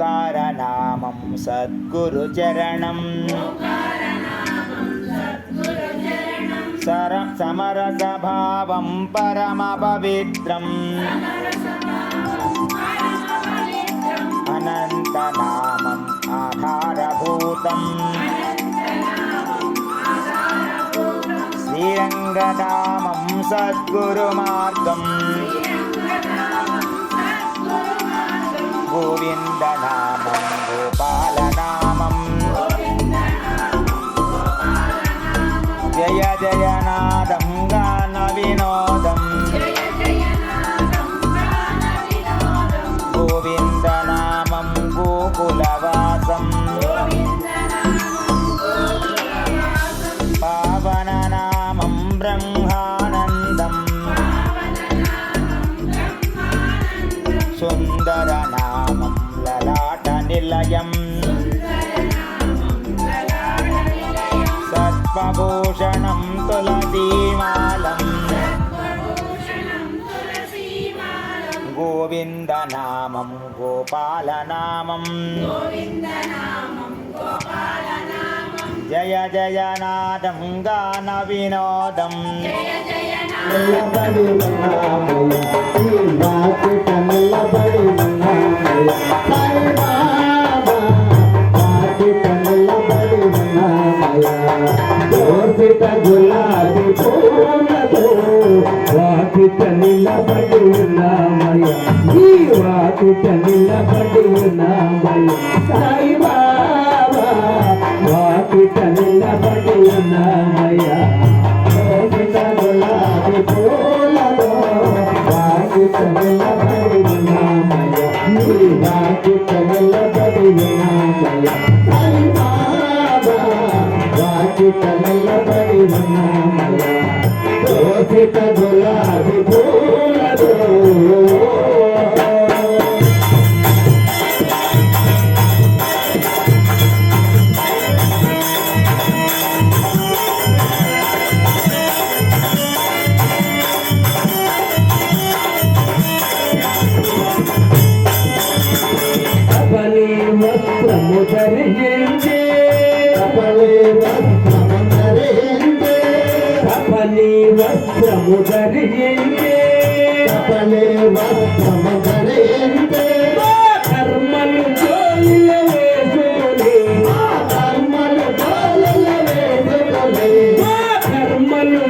ఓంకారనామం సద్గురుచరణం సర సమరసభావం పరమపవిత్రం. అనంతనామం ఆధారభూతం. శ్రీరంగనామం సద్గురుమార్గం ಗೋವಿಂದನಾ సర్వభూషణం తులసీమాలం గోవిందనామం గోపాలనామం జయ జయనాదం గాన వినోదం నిలబడి ఉన్నామయ్య ఈ వాకిట నిలబడి ఉన్నామయ్య వాకిట నిలబడి ఉన్నామయ్య సాయి బాబా వాకిట నిలబడి ఉన్నామయ్య గులాబీ పూలతో వాకిట నిలబడి ఉన్నామయ్య ఈ వాకిట నిలబడి ఉన్నామయ్య సాయి బాబా వాకిట నిలబడి వస్త్రము ధరించే కపలి వస్త్రము ధరించే. కర్మలు జోలిల వేసుకొని కర్మలు కర్మలు కర్మలు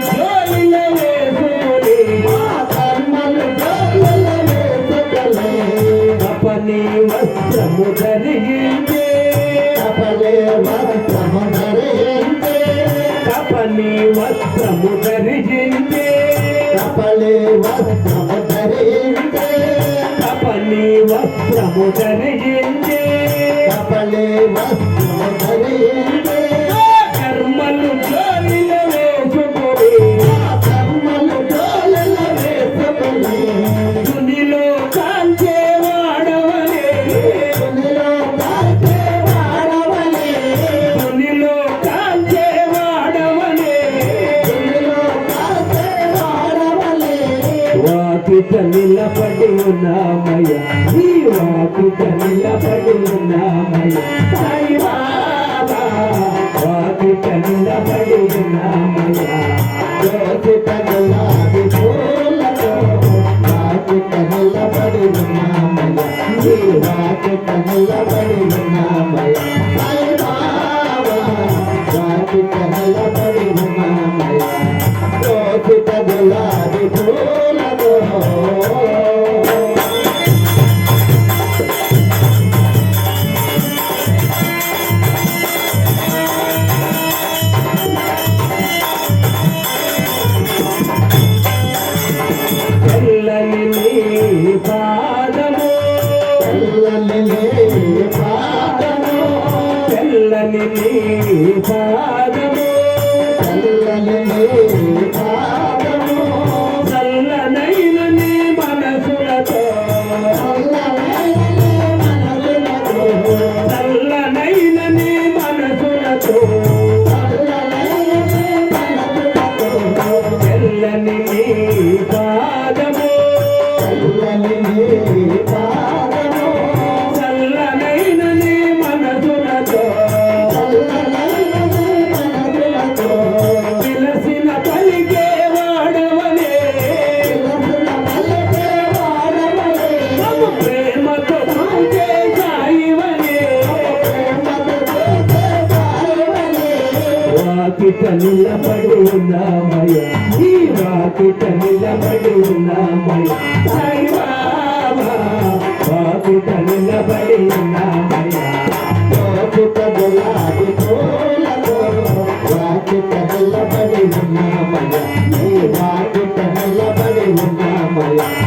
వస్త్రము ధరించే. వాకిట నిలబడి ఉన్నామయ్య. ఈ వాకిట నిలబడి ఉన్నామయ్య. సాయి బాబా వాకిట నిలబడి వాకిట నిలబడి ఉన్నామయ్య ఈ వాకిట నిలబడి ఉన్నామయ్యా. వాకిట నిలబడి ఉన్నామయ్యా వాకిట గులాబీ పూలతో వాకిట నిలబడి ఉన్నామయ్య. ఈ వాకిట నిలబడి ఉన్నామయ్య.